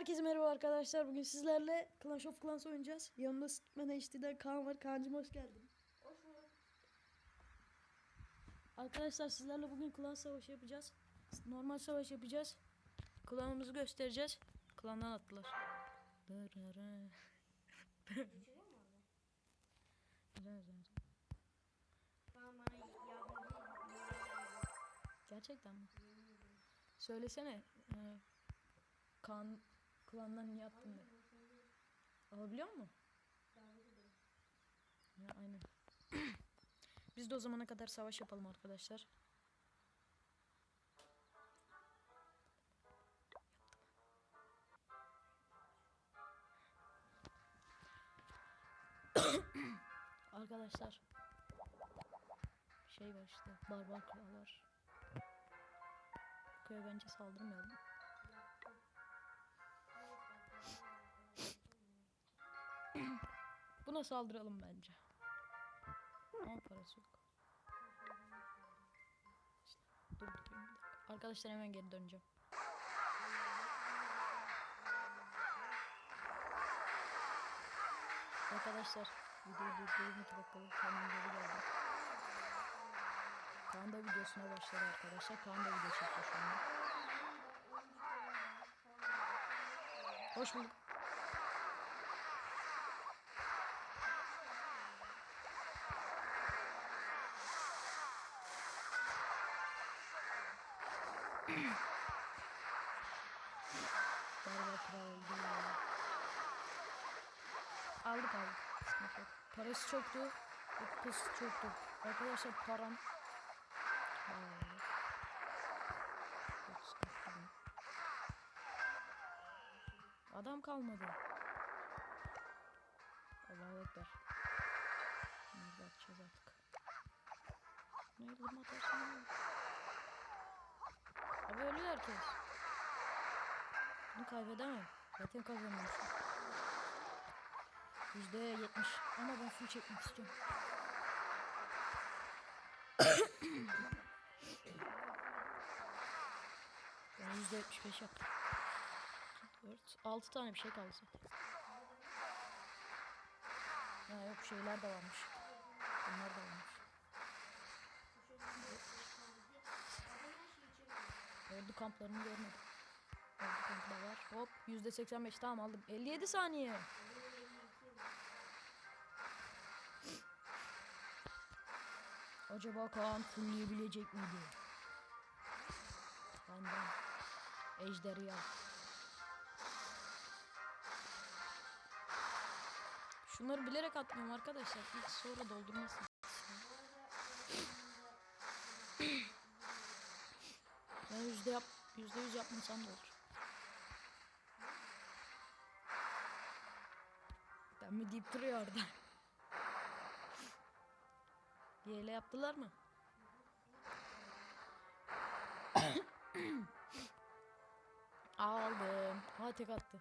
Herkese merhaba arkadaşlar. Bugün sizlerle Clash of Clans oynayacağız. Yanımda Sıtmen HD'den Kaan var. Kaan'cım hoş geldin. Arkadaşlar sizlerle bugün klan savaşı yapacağız. Normal savaş yapacağız. Klanımızı göstereceğiz. Klandan attılar. Gerçekten mi? Söylesene. e, Kaan klandan niye attın diye. Alabiliyor mu? Ya aynen. Biz de o zamana kadar savaş yapalım arkadaşlar. arkadaşlar şey var işte barbar krallar. Bu köye bence saldırmayalım. Buna saldıralım bence. Ama parası yok. İşte, dur bir dakika. Arkadaşlar hemen geri döneceğim. Arkadaşlar videoyu durdurayım 2 dakikalık Kaan'ın geri geldi. Kaan da videosuna başladı arkadaşlar. Kaan da video çekiyor şu anda. Hoş bulduk. Barbar kral öldü ya. Aldık aldık. Sıkıntı yok. Parası çoktu. Kupası çoktu. Arkadaşlar param. Adam kalmadı. Allah'a ekber. Nerede atacağız artık. Atarsam olur. Abi ölüyor herkes. Bunu kaybedemem. Zaten kazanmışım. Yüzde yetmiş. Ama ben full çekmek istiyorum. ben yüzde yetmiş beş yaptım. Dört, altı tane bir şey kaldı zaten. Ya yok şeyler de varmış. Bunlar da varmış. Kamplarını görmedim. Ordu kampı da var. Hop yüzde seksen beş tamam aldım. 57 saniye. Acaba Kaan fullleyebilecek miydi? Benden. Ejderha. Şunları bilerek atmıyorum arkadaşlar. İlk sonra doldurmasın. Ben yüzde yap, yüzde yüz yapmasam da olur. Ben mi deyip duruyor orada. YL yaptılar mı? Aldım. Ha tek attı.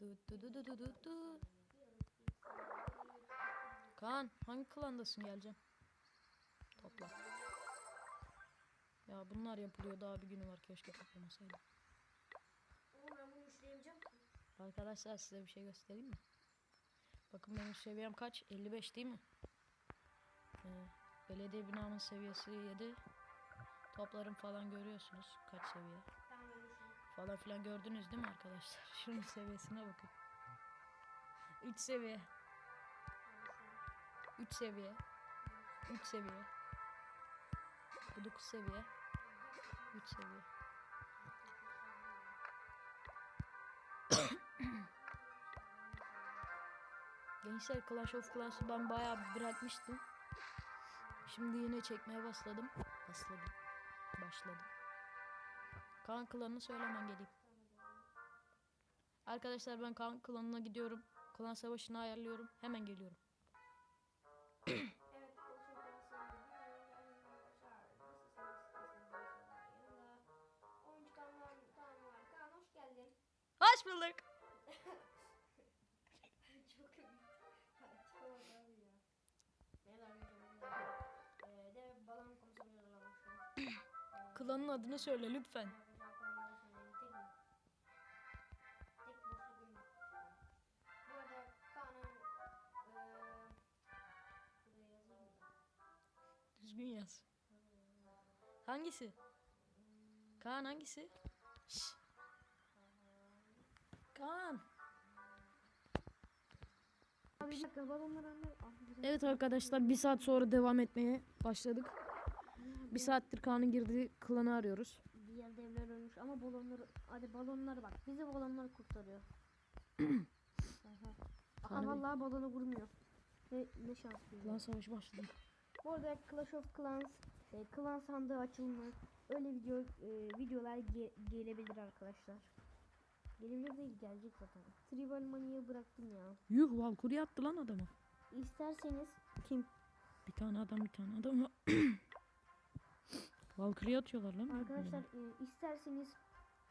Du du du du du du. Kaan hangi klandasın geleceğim? Topla. Ya bunlar yapılıyor daha bir günü var keşke toplamasaydım. Oğlum ben bunu işleyemeyeceğim ki. Arkadaşlar size bir şey göstereyim mi? Bakın benim seviyem kaç? 55 değil mi? Ee, belediye binamın seviyesi 7. Toplarım falan görüyorsunuz kaç seviye. İşleyeyim. Falan filan gördünüz değil mi arkadaşlar? Şunun seviyesine bakın. 3 seviye. 3 seviye. 3 seviye. Bu 9 seviye. 3 seviye. Gençler Clash of Clans'ı ben bayağı bırakmıştım. Şimdi yine çekmeye başladım. Başladım. Başladım. Kaan klanını söylemen geleyim. Arkadaşlar ben Kaan klanına gidiyorum. Klan savaşını ayarlıyorum. Hemen geliyorum. Hoş geldin. Hoş bulduk. Çok iyi. İyi. Ee, yazılamışım. klanın adını söyle lütfen. Düzgün yaz. Hangisi? Kaan hangisi? Şş. Kaan. Anlar. Evet arkadaşlar bir saat sonra devam etmeye başladık. Bir saattir Kaan'ın girdiği klanı arıyoruz. Diğer devler ölmüş ama balonları hadi balonları bak. Bizi balonlar kurtarıyor. Aha. Vallahi balonu vurmuyor. Ne, ne şans bir. Klan savaşı başladı. Bu arada Clash of Clans e, klan sandığı açılma öyle video e, videolar ge- gelebilir arkadaşlar. Gelebilir değil gelecek zaten. Tribal Mania'yı bıraktım ya. Yuh Valkyrie attı lan adamı. İsterseniz kim? Bir tane adam bir tane adam. Valkyrie atıyorlar lan. Arkadaşlar e, isterseniz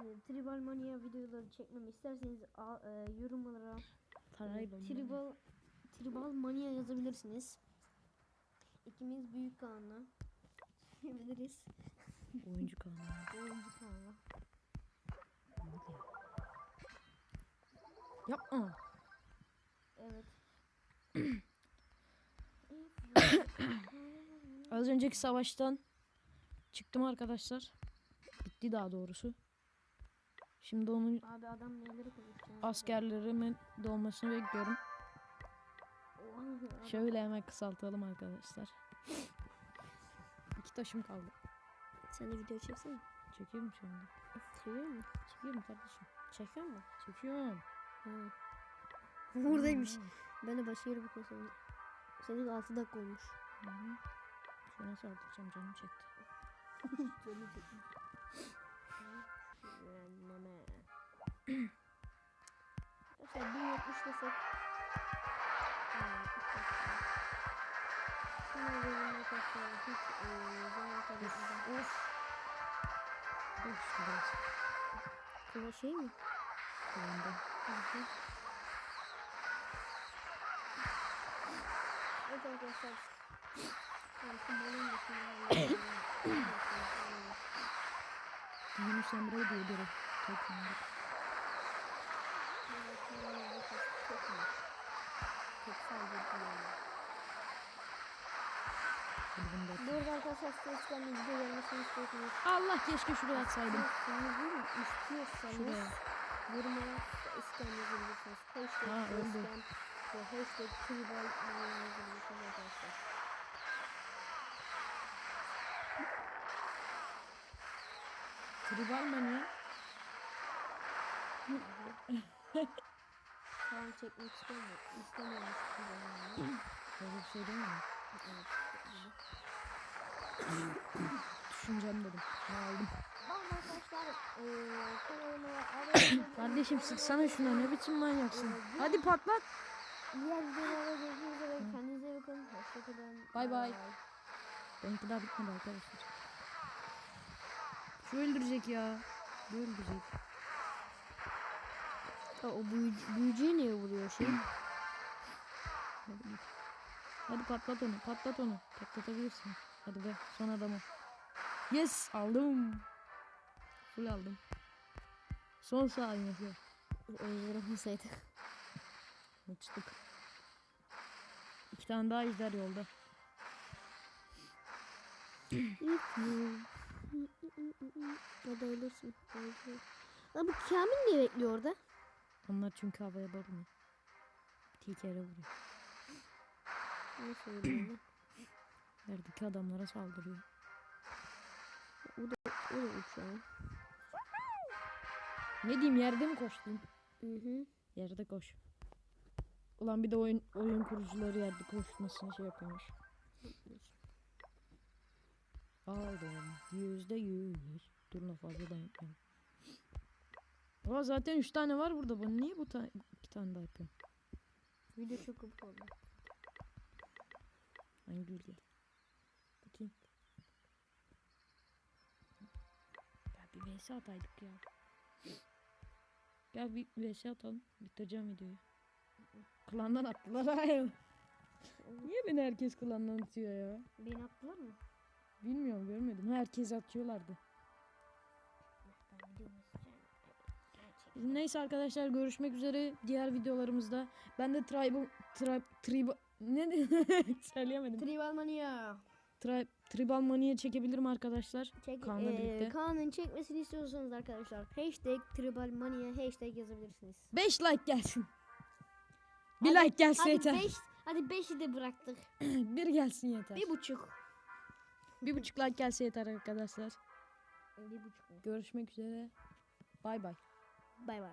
e, Tribal Mania videoları çekmemi isterseniz a, e, yorumlara e, Tribal Tribal Mania yazabilirsiniz. İkimiz büyük kanalına çekebiliriz. Oyuncu kanalı. Oyuncu kanalına. Yapma. Evet. Az önceki savaştan çıktım arkadaşlar. Bitti daha doğrusu. Şimdi onun Abi adam neleri askerlerimin dolmasını bekliyorum. Şöyle hemen kısaltalım arkadaşlar. İki taşım kaldı. Sen de video çeksene. Çekiyorum anda. Çekiyor mu? Çekiyorum kardeşim. Çekiyor mu? Çekiyorum. Ha. Buradaymış. Hı, Ben de başka yere bakıyorum. Senin 6 dakika olmuş. hı, hı. Şuna saldıracağım canım çekti. Canı çekmiş. Anneme. Arkadaşlar 1070 desek. Şunları da yine arkadaşlar hiç eee zaman kaybetmeden. Of. Dur şu biraz. Kula şey mi? Kullandım. Hı hı. Evet arkadaşlar. Yani şu balon dışında Yunus Emre diye biri. Tek yandı. Hadi bunu da Bu arada arkadaşlar çıkan video gelmesini istiyorsanız Allah keşke şuraya atsaydım. istiyorsanız değil mi? İstiyorsanız yorumlara istem yazabilirsiniz. Hashtag Ha, istem ve hashtag tribal yazabilirsiniz arkadaşlar. Tribal mı Tamam çekmek istemiyor. İstemiyormuş tribal'ını. Böyle bir şey değil mi? Evet. Düşüneceğim dedim. Ne aldım? Kardeşim sıksana şuna ne biçim manyaksın. Hadi patlat. Diğer videolarda görüşmek üzere. Kendinize iyi bakın. Hoşçakalın. Bay bay. Benimki daha bitmedi arkadaşlar. Şu öldürecek ya. Bu öldürecek. Ha, o büyücü, büyücüye niye vuruyor şey? Hadi patlat onu, patlat onu. Patlatabilirsin. Hadi be, son adamı. Yes, aldım. Full aldım. Son saniyesi. Öldüremeseydi. Uçtuk. İki tane daha ejder yolda. ya da ölürsün. Öldür. Abi Kamil niye bekliyor orada? Onlar çünkü havaya bakmıyor. Bir kere vuruyor. Ne söylüyor Yerdeki adamlara saldırıyor. O da, o da uçuyor. Ne diyeyim yerde mi koştun? Hı hı. Yerde koş. Ulan bir de oyun oyun kurucuları yerde koşmasını şey yapıyormuş. Aldım. Yüzde yüz. Dur la fazla da yapmayayım. Aa zaten üç tane var burada. Ben niye bu ta iki tane daha yapıyorum? Video çok oldu. Hangi gülge? Bakayım. Ya bir vs ataydık ya. Gel bir vs atalım. Bitireceğim videoyu. Klandan attılar hayır. Niye beni herkes klandan atıyor ya? Beni attılar mı? Bilmiyorum görmedim. Herkes atıyorlardı. Neyse arkadaşlar görüşmek üzere diğer videolarımızda. Ben de tribal, tri, tribal, ne söyleyemedim. Tribal Mania. Tri, tribal mania çekebilirim arkadaşlar. Çek, Kaan'la birlikte. Kaan'ın çekmesini istiyorsanız arkadaşlar hashtag Tribal Mania hashtag yazabilirsiniz. 5 like gelsin. Bir Hadi- like gelse Hadi yeter. 5 hadi 5'i de bıraktık. bir gelsin yeter. Bir buçuk. Bir buçuk like gelse yeter arkadaşlar. Bir buçuk. Görüşmek üzere. Bay bay. Bay bay.